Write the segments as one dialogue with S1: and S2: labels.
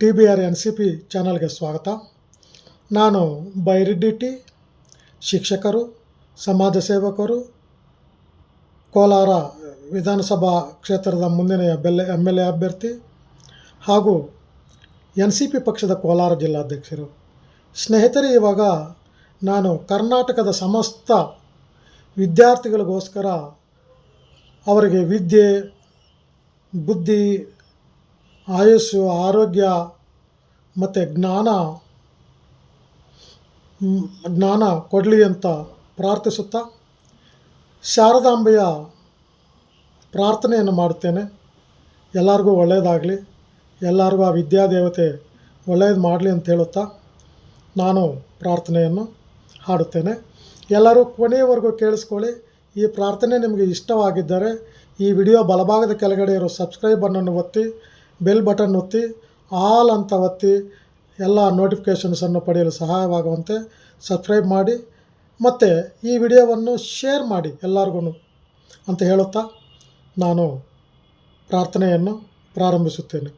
S1: T B R N C P ಚಾನಲ್ಗೆ ಸ್ವಾಗತ. ನಾನು ಬೈರೆಡ್ಡಿ ಟಿ, ಶಿಕ್ಷಕರು, ಸಮಾಜ ಸೇವಕರು, ಕೋಲಾರ ವಿಧಾನಸಭಾ ಕ್ಷೇತ್ರದ ಮುಂದಿನ ಬೆಲ್ಲೆ ಎಂ ಎಲ್ ಎ ಅಭ್ಯರ್ಥಿ ಹಾಗೂ ಎನ್ ಸಿ ಪಿ ಪಕ್ಷದ ಕೋಲಾರ ಜಿಲ್ಲಾಧ್ಯಕ್ಷರು. ಸ್ನೇಹಿತರೆ, ಇವಾಗ ನಾನು ಕರ್ನಾಟಕದ ಸಮಸ್ತ ವಿದ್ಯಾರ್ಥಿಗಳಿಗೋಸ್ಕರ ಅವರಿಗೆ ವಿದ್ಯೆ, ಬುದ್ಧಿ ಆಯುಸ್ಸು, ಆರೋಗ್ಯ ಮತ್ತು ಜ್ಞಾನ ಜ್ಞಾನ ಕೊಡಲಿ ಅಂತ ಪ್ರಾರ್ಥಿಸುತ್ತಾ ಶಾರದಾಂಬೆಯ ಪ್ರಾರ್ಥನೆಯನ್ನು ಮಾಡುತ್ತೇನೆ. ಎಲ್ಲರಿಗೂ ಒಳ್ಳೆಯದಾಗಲಿ. ಎಲ್ಲರಿಗೂ ಆ ವಿದ್ಯಾದೇವತೆ ಒಳ್ಳೆಯದು ಮಾಡಲಿ ಅಂತ ಹೇಳುತ್ತಾ ನಾನು ಪ್ರಾರ್ಥನೆಯನ್ನು ಹಾಡುತ್ತೇನೆ. ಎಲ್ಲರೂ ಕೊನೆಯವರೆಗೂ ಕೇಳಿಸ್ಕೊಳ್ಳಿ. ಈ ಪ್ರಾರ್ಥನೆ ನಿಮಗೆ ಇಷ್ಟವಾಗಿದ್ದರೆ ಈ ವಿಡಿಯೋ ಬಲಭಾಗದ ಕೆಳಗಡೆ ಇರೋ ಸಬ್ಸ್ಕ್ರೈಬ್ ಬಟನನ್ನು ಒತ್ತಿ ಬೆಲ್ ಬಟನ್ ಒತ್ತಿ ಆಲ್ ಅಂತ ಒತ್ತಿ ಎಲ್ಲ ನೋಟಿಫಿಕೇಷನ್ಸನ್ನು ಪಡೆಯಲು ಸಹಾಯವಾಗುವಂತೆ ಸಬ್ಸ್ಕ್ರೈಬ್ ಮಾಡಿ, ಮತ್ತು ಈ ವಿಡಿಯೋವನ್ನು ಶೇರ್ ಮಾಡಿ ಎಲ್ಲರಿಗೂ ಅಂತ ಹೇಳುತ್ತಾ ನಾನು ಪ್ರಾರ್ಥನೆಯನ್ನು ಪ್ರಾರಂಭಿಸುತ್ತೇನೆ.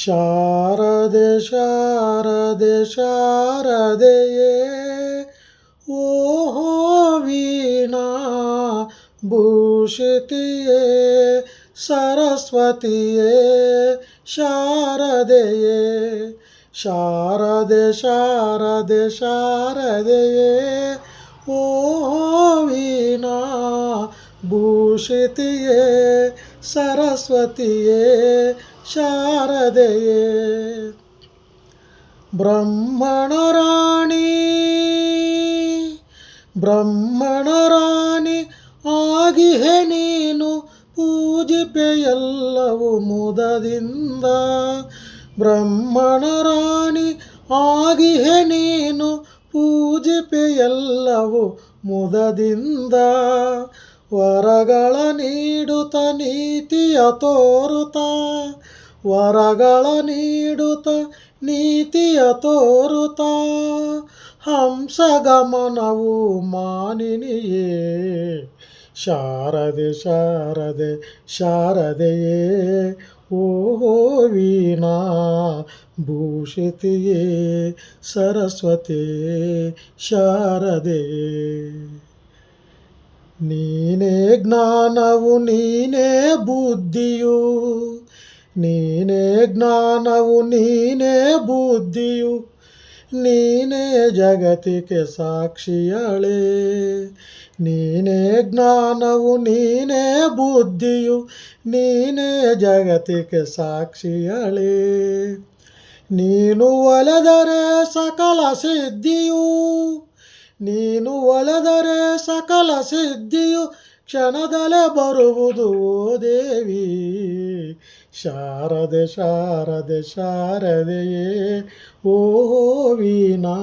S1: ಶಾರದೆ ಶಾರದೆ, ಶಾರದೆಯೇ, ಓಹೋ ವೀಣಾ ಭೂಷಿತಿಯೇ ಸರಸ್ವತಿಯೇ, ಶಾರದೆಯೇ, ಶಾರದೆ ಶಾರದೆ, ಶಾರದೆಯೇ ಓಹೋ ವೀಣಾ ಭೂಷಿತಿಯೇ, ಸರಸ್ವತಿಯೇ, ಶಾರದೆಯೇ. ಬ್ರಹ್ಮಣ ರಾಣಿ ಬ್ರಹ್ಮಣ ರಾಣಿ, ಆಗಿಹೆ ನೀನು ಎಲ್ಲವೂ ಮುದದಿಂದ ಬ್ರಹ್ಮಣ ರಾಣಿ ಆಗಿಹೆ ನೀನು ಪೂಜಿಪೆ ಮುದದಿಂದ ವರಗಳ ನೀಡುತ್ತ ನೀತಿಯ ತೋರುತ, ವರಗಳ ನೀಡುತ್ತ ನೀತಿಯ ತೋರುತ, ಹಂಸಗಮನವು ಮಾನಿನಿಯೇ. ಶಾರದೆ ಶಾರದೆ ಶಾರದೆಯೇ ಓಹೋ ವೀಣಾ ಭೂಷಿತಿಯೇ ಸರಸ್ವತಿಯೇ ಶಾರದೆಯೇ ನೀನೇ ಜ್ಞಾನವು ನೀನೇ ಬುದ್ಧಿಯು ನೀನೇ ಜ್ಞಾನವು ನೀನೇ ಬುದ್ಧಿಯು ನೀನೇ ಜಗತಿಕೆ ಸಾಕ್ಷಿಯಳೆ. ನೀನೇ ಜ್ಞಾನವು, ನೀನೇ ಬುದ್ಧಿಯು, ನೀನೇ ಜಗತಿಕೆ ಸಾಕ್ಷಿಯಳೆ. ನೀನು ಒಲೆದರೆ ಸಕಲ ಸಿದ್ಧಿಯು, ನೀನು ಒಲೆದರೆ ಸಕಲ ಸಿದ್ಧಿಯು, ಕ್ಷಣದಲ್ಲೇ ಬರುವುದು, ಓ ದೇವಿ. ಶಾರದೆ ಶಾರದೆ ಶಾರದೆಯೇ ಓ ವೀಣಾ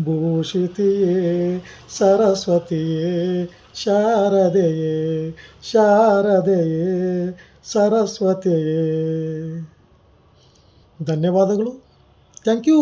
S1: ಭೂಷಿತಿಯೇ ಸರಸ್ವತಿಯೇ ಶಾರದೆಯೇ ಶಾರದೆಯೇ ಸರಸ್ವತಿಯೇ. ಧನ್ಯವಾದಗಳು. Thank you.